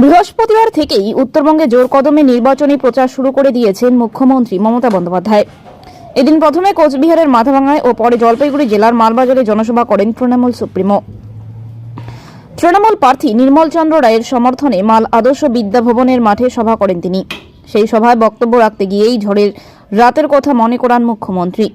বৃহস্পতিবার থেকেই উত্তরবঙ্গে জোর কদমে নির্বাচনী প্রচার শুরু করে দিয়েছেন মুখ্যমন্ত্রী মমতা বন্দ্যোপাধ্যায়। এদিন প্রথমে কোচবিহারের মাথাভাঙায় ও পরে জলপাইগুড়ি জেলার মালবাজারে জনসভা করেন তৃণমূল সুপ্রিমো। তৃণমূল প্রার্থী নির্মল চন্দ্র রায়ের সমর্থনে মাল আদর্শ বিদ্যা ভবনের মাঠে সভা করেন তিনি। সেই সভায় বক্তব্য রাখতে গিয়েই ঝড়ের রাতের কথা মনে করান মুখ্যমন্ত্রী।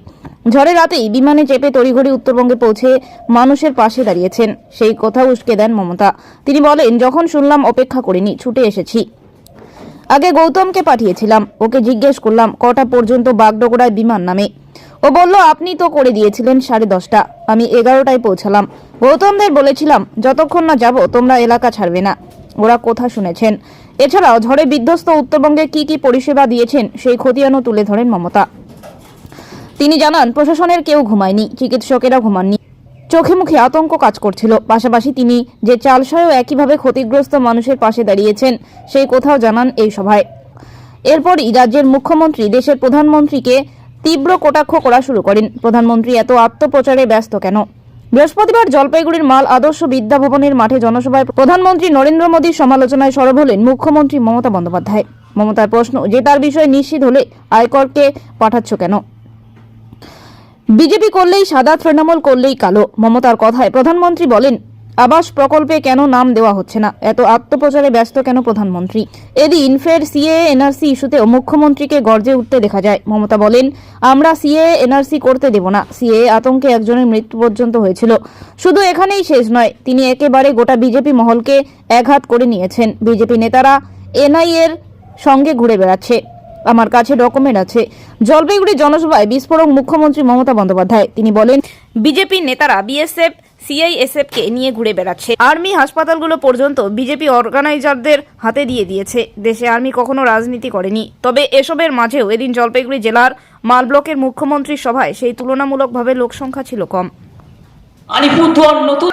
ঝড়ে রাতেই বিমানে চেপে তড়িঘড়ি উত্তরবঙ্গে পৌঁছে মানুষের পাশে দাঁড়িয়েছেন। সেই কথা উস্কে দেন মমতা। তিনি বলেন, যখন শুনলাম অপেক্ষা করিনি, ছুটে এসেছি। আগে গৌতমকে পাঠিয়েছিলাম। ওকে জিজ্ঞেস করলাম, কটা পর্যন্ত বাগডোগরায় বিমান নামে? ও বলল, আপনি তো করে দিয়েছিলেন সাড়ে দশটা। আমি এগারোটায় পৌঁছালাম। গৌতমদের বলেছিলাম, যতক্ষণ না যাব, তোমরা এলাকা ছাড়বে না। ওরা কথা শুনেছেন। এছাড়াও ঝড়ে বিধ্বস্ত উত্তরবঙ্গে কি কি পরিষেবা দিয়েছেন, সেই খতিয়ানও তুলে ধরেন মমতা। তিনি জানান, প্রশাসনের কেউ ঘুমায়নি, চিকিৎসকেরা ঘুমাননি। চোখে মুখে আতঙ্ক কাজ করছিল। পাশাপাশি তিনি যে চালসায়ও একইভাবে ক্ষতিগ্রস্ত মানুষের পাশে দাঁড়িয়েছেন, সেই কোথাও জানান এই সভায়। এরপরই রাজ্যের মুখ্যমন্ত্রী, দেশের প্রধানমন্ত্রীকে তীব্র কটাক্ষ করা শুরু করেন। প্রধানমন্ত্রী এত আত্মপ্রচারে ব্যস্ত কেন? বৃহস্পতিবার জলপাইগুড়ির মাল আদর্শ বিদ্যা ভবনের মাঠে জনসভায় প্রধানমন্ত্রী নরেন্দ্র মোদীর সমালোচনায় সরব হলেন মুখ্যমন্ত্রী মমতা বন্দ্যোপাধ্যায়। মমতার প্রশ্ন, যে তার বিষয়ে নিশ্চিত হলে আয়করকে পাঠাচ্ছ কেন? বিজেপি করলেই সাদা, তৃণমূল করলেই কালো। মমতার কথায় প্রধানমন্ত্রী বলেন আবাস প্রকল্পে কেন নাম দেওয়া হচ্ছে না? এত আত্মপ্রচারে ব্যস্ত কেন প্রধানমন্ত্রী? এদিন ফের সিএ এনআরসি ইস্যুতেও মুখ্যমন্ত্রীকে গর্জে উঠতে দেখা যায়। মমতা বলেন, আমরা সিএ এনআরসি করতে দেব না। সিএ আতঙ্কে একজনের মৃত্যু পর্যন্ত হয়েছিল। শুধু এখানেই শেষ নয়, তিনি একেবারে গোটা বিজেপি মহলকে একঘাত করে নিয়েছেন। বিজেপি নেতারা এনআইএর সঙ্গে ঘুরে বেড়াচ্ছে। আমার কাছে ডকুমেন্ট আছে। জলপাইগুড়ি জনসভায় বিস্ফোরক মুখ্যমন্ত্রী মমতা বন্দ্যোপাধ্যায়। তিনি বলেন, বিজেপি নেতারা, বিএসএফ সিআইএসএফ কে নিয়ে ঘুরে বেড়াচ্ছে। আর্মি হাসপাতালগুলো পর্যন্ত বিজেপি অর্গানাইজারদের হাতে দিয়ে দিয়েছে। দেশে আর্মি কখনো রাজনীতি করেনি। তবে এসবের মাঝেও এদিন জলপাইগুড়ি জেলার মাল ব্লকের মুখ্যমন্ত্রীর সভায় সেই তুলনামূলকভাবে লোকসংখ্যা ছিল কম। আলিপুরদুয়ার নতুন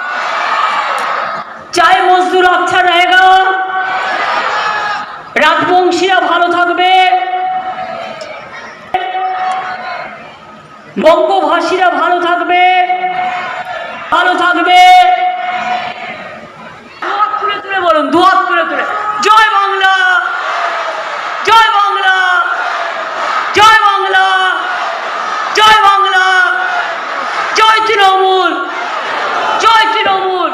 চায় মজদুর আচ্ছা জায়গা। রাজবংশীরা ভালো থাকবে। বঙ্গভাষীরা ভালো থাকবে দুহাত তুলে তুলে বলুন দুহাত তুলে তুলে জয় বাংলা জয় বাংলা জয় বাংলা জয় বাংলা জয় তৃণমূল জয় তৃণমূল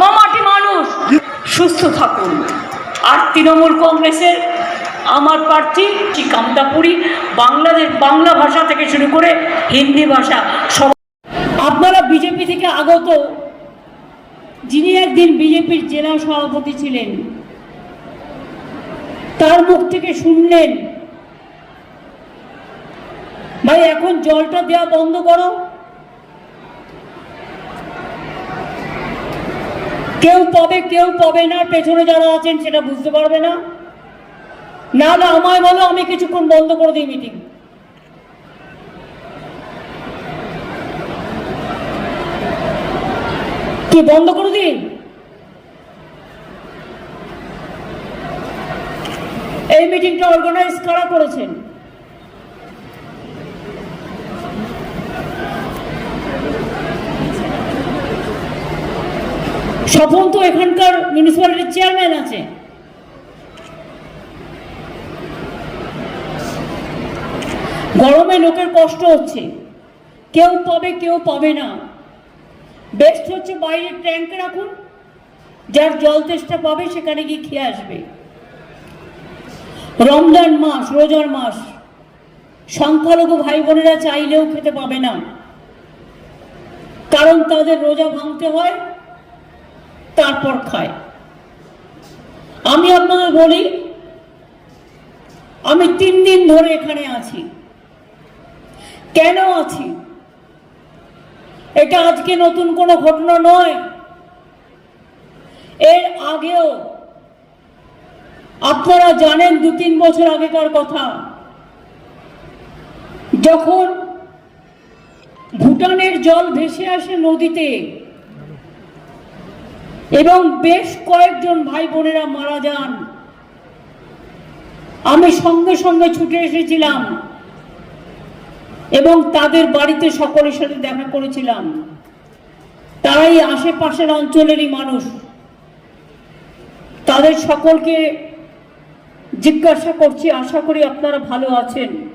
মামাটি মানুষ সুস্থ থাকুন। আর তৃণমূল কংগ্রেসের আমার প্রার্থী শ্রী কামতাপুরী বাংলাদেশ, বাংলা ভাষা থেকে শুরু করে হিন্দি ভাষা সব আপনারা বিজেপি থেকে আগত, যিনি একদিন বিজেপির জেলা সভাপতি ছিলেন, তার মুখ থেকে শুনলেন, ভাই, এখন জলটা দেওয়া বন্ধ করো। কেউ পাবে কেউ পাবে না, পেছনে যারা আছেন সেটা বুঝতে পারবে না। না না, আমায় বলো, আমি কিছুক্ষণ বন্ধ করে দিই মিটিং। কি, বন্ধ করে দিন এই মিটিংটা অর্গানাইজ কারা করেছেন? স্বপন তো এখানকার মিউনিসিপ্যালিটির চেয়ারম্যান আছে। গরমে লোকের কষ্ট হচ্ছে। কেউ পাবে কেউ পাবে না। বেস্ট হচ্ছে বাইরে ট্যাঙ্কে রাখুন। যার জল তেষ্টা পাবে, সেখানে গিয়ে খেয়ে আসবে। রমজান মাস, রোজার মাস। সংখ্যালঘু ভাই বোনেরা চাইলেও খেতে পাবে না। কারণ তাদের রোজা ভাঙতে হয়। তারপর খায়। আমি আপনাদের বলি, আমি তিন দিন ধরে এখানে আছি। কেন আছি? এটা আজকে নতুন কোনো ঘটনা নয়। এর আগেও আপনারা জানেন দু তিন বছর আগেকার কথা। যখন ভুটানের জল ভেসে আসে নদীতে এবং বেশ কয়েকজন ভাই বোনেরা মারা যান। আমি সঙ্গে সঙ্গে ছুটে এসেছিলাম এবং তাদের বাড়িতে সকলের সাথে দেখা করেছিলাম। তারাই আশেপাশের অঞ্চলেরই মানুষ। তাদের সকলকে জিজ্ঞাসা করছি, আশা করি আপনারা ভালো আছেন।